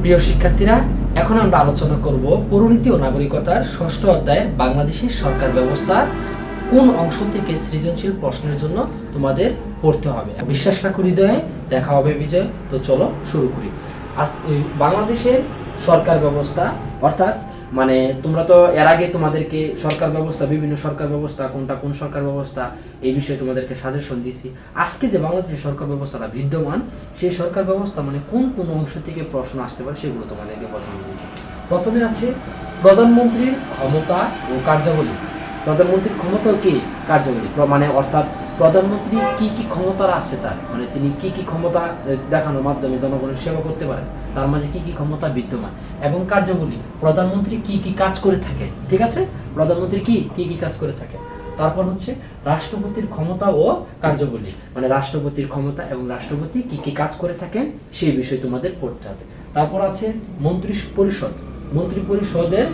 প্রিয় শিক্ষার্থীরা, এখন আমরা আলোচনা করব পুরনীতি ও নাগরিকতার ষষ্ঠ অধ্যায়ের বাংলাদেশের সরকার ব্যবস্থার কোন অংশ থেকে সৃজনশীল প্রশ্নের জন্য তোমাদের পড়তে হবে। বিশ্বাস রাখো হৃদয়ে, দেখা হবে বিজয়। তো চলো শুরু করি। আজ বাংলাদেশের সরকার ব্যবস্থা, অর্থাৎ মানে তোমরা তো এর আগে তোমাদেরকে সরকার ব্যবস্থা, বিভিন্ন সরকার ব্যবস্থা, কোনটা কোন সরকার ব্যবস্থা, এই বিষয়ে তোমাদেরকে সাজেশন দিয়েছি আজকে যে বাংলাদেশের সরকার ব্যবস্থাটা বিদ্যমান, সেই সরকার ব্যবস্থা মানে কোন কোন অংশ থেকে প্রশ্ন আসতে পারে সেগুলো তোমাদেরকে প্রথমে। প্রথমে আছে প্রধানমন্ত্রীর ক্ষমতা ও কার্যাবলী প্রধানমন্ত্রীর ক্ষমতা ও কি কার্যাবলী প্র- মানে অর্থাৎ প্রধানমন্ত্রী কি কি ক্ষমতার আছে তার? মানে তিনি কি কি ক্ষমতা দেখানোর মাধ্যমে জনগণের সেবা করতে পারেন? তার মাঝে কি কি ক্ষমতা বিদ্যমান? এবং কার্যাবলী প্রধানমন্ত্রী কি কি কাজ করে থাকে? ঠিক আছে? প্রধানমন্ত্রী কি কি কি কাজ করে থাকে? তারপর হচ্ছে রাষ্ট্রপতির ক্ষমতা ও কার্যাবলী মানে রাষ্ট্রপতির ক্ষমতা এবং রাষ্ট্রপতি কি কি কাজ করে থাকেন, সেই বিষয়ে তোমাদের পড়তে হবে। তারপর আছে মন্ত্রী পরিষদ মন্ত্রী পরিষদের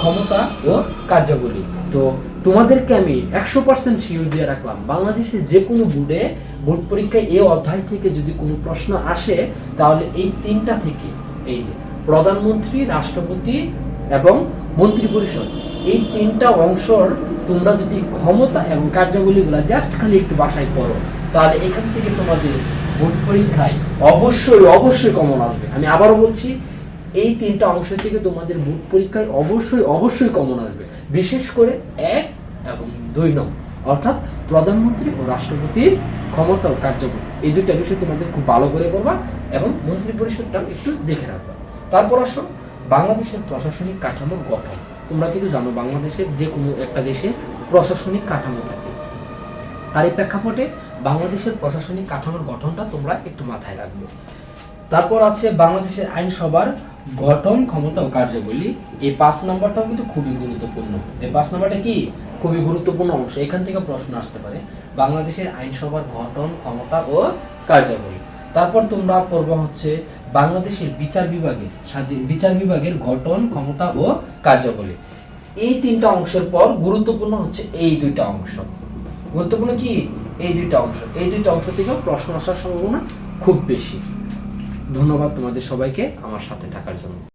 ক্ষমতা ও কার্যাবলী। তো তোমাদেরকে আমি একশো পার্সেন্ট শিওর দিয়ে রাখলাম, বাংলাদেশের যে কোনো বোর্ডে, বোর্ড পরীক্ষায় এই অধ্যায় থেকে যদি কোনো প্রশ্ন আসে, তাহলে এই তিনটা থেকে, এই যে প্রধানমন্ত্রী, রাষ্ট্রপতি এবং মন্ত্রী পরিষদ এই তিনটা অংশর তোমরা যদি ক্ষমতা এবং কার্যাবলীগুলো জাস্ট খালি একটু বাসায় পড়ো, তাহলে এখান থেকে তোমাদের বোর্ড পরীক্ষায় অবশ্যই অবশ্যই কমন আসবে। আমি আবারও বলছি এই তিনটা অংশ থেকে তোমাদের বোর্ড পরীক্ষায় অবশ্যই অবশ্যই কমন আসবে। বিশেষ করে এক এবং দুই নং অর্থাৎ প্রধানমন্ত্রী ও রাষ্ট্রপতির ক্ষমতা ও কার্যক্রম। এই দুইটা বিষয় তোমাদের খুব ভালো করে করবা এবং মন্ত্রী পরিষদটাও একটু দেখে রাখবা। তারপর আসো, বাংলাদেশের প্রশাসনিক কাঠামোর গঠন। তোমরা কিন্তু জানো বাংলাদেশের যে কোনো একটা দেশে প্রশাসনিক কাঠামো থাকে। তার এই প্রেক্ষাপটে বাংলাদেশের প্রশাসনিক কাঠামোর গঠনটা তোমরা একটু মাথায় রাখবে। তারপর আছে বাংলাদেশের আইনসভার গঠন, ক্ষমতা ও কার্যাবলী এই পাঁচ নাম্বারটাও কিন্তু খুবই গুরুত্বপূর্ণ। এই পাঁচ নাম্বারটা কি? খুবই গুরুত্বপূর্ণ অংশ। এখান থেকে প্রশ্ন আসতে পারে, বাংলাদেশের আইনসভার গঠন, ক্ষমতা ও কার্যাবলী। তারপর তোমরা পড়বা হচ্ছে, বাংলাদেশের বিচার বিভাগের বিচার বিভাগের গঠন, ক্ষমতা ও কার্যাবলী। এই তিনটা অংশের পর গুরুত্বপূর্ণ হচ্ছে এই দুইটা অংশ। গুরুত্বপূর্ণ কি? এই দুইটা অংশ। এই দুইটা অংশ থেকে প্রশ্ন আসার সম্ভাবনা খুব বেশি। ধন্যবাদ তোমাদের সবাইকে আমার সাথে থাকার জন্য।